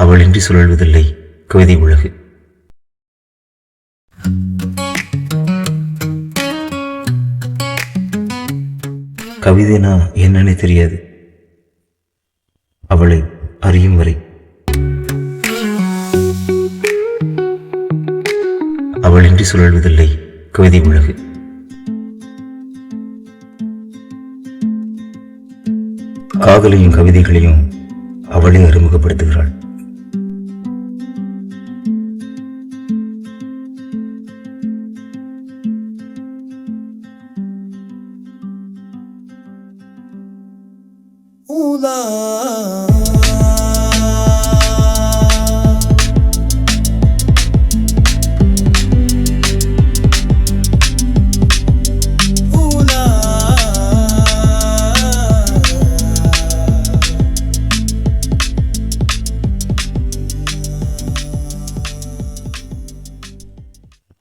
அவள் இன்றி சுழல்வதில்லை கவிதை உலகு. கவிதைனா என்னன்னே தெரியாது. அவளை அறியும் வரை. அவள் இன்றி சுழல்வதில்லை கவிதை உலகு. காதலையும் கவிதைகளையும் அவளே அறிமுகப்படுத்துகிறாள்.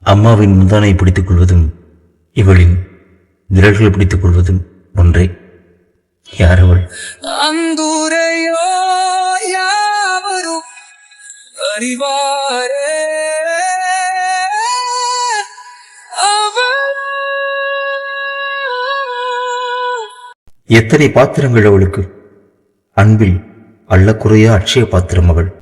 அம்மாவின் முந்தானை பிடித்துக் கொள்வதும் இவளின் விரல்களை பிடித்துக் கொள்வதும் ஒன்றே. யார் அவள் அந்துரையோ யாவரும் அறிவாரே? எத்தனை பாத்திரங்கள் அவளுக்கு? அன்பில் அள்ளக்குறையா அட்சய பாத்திரம் அவள்.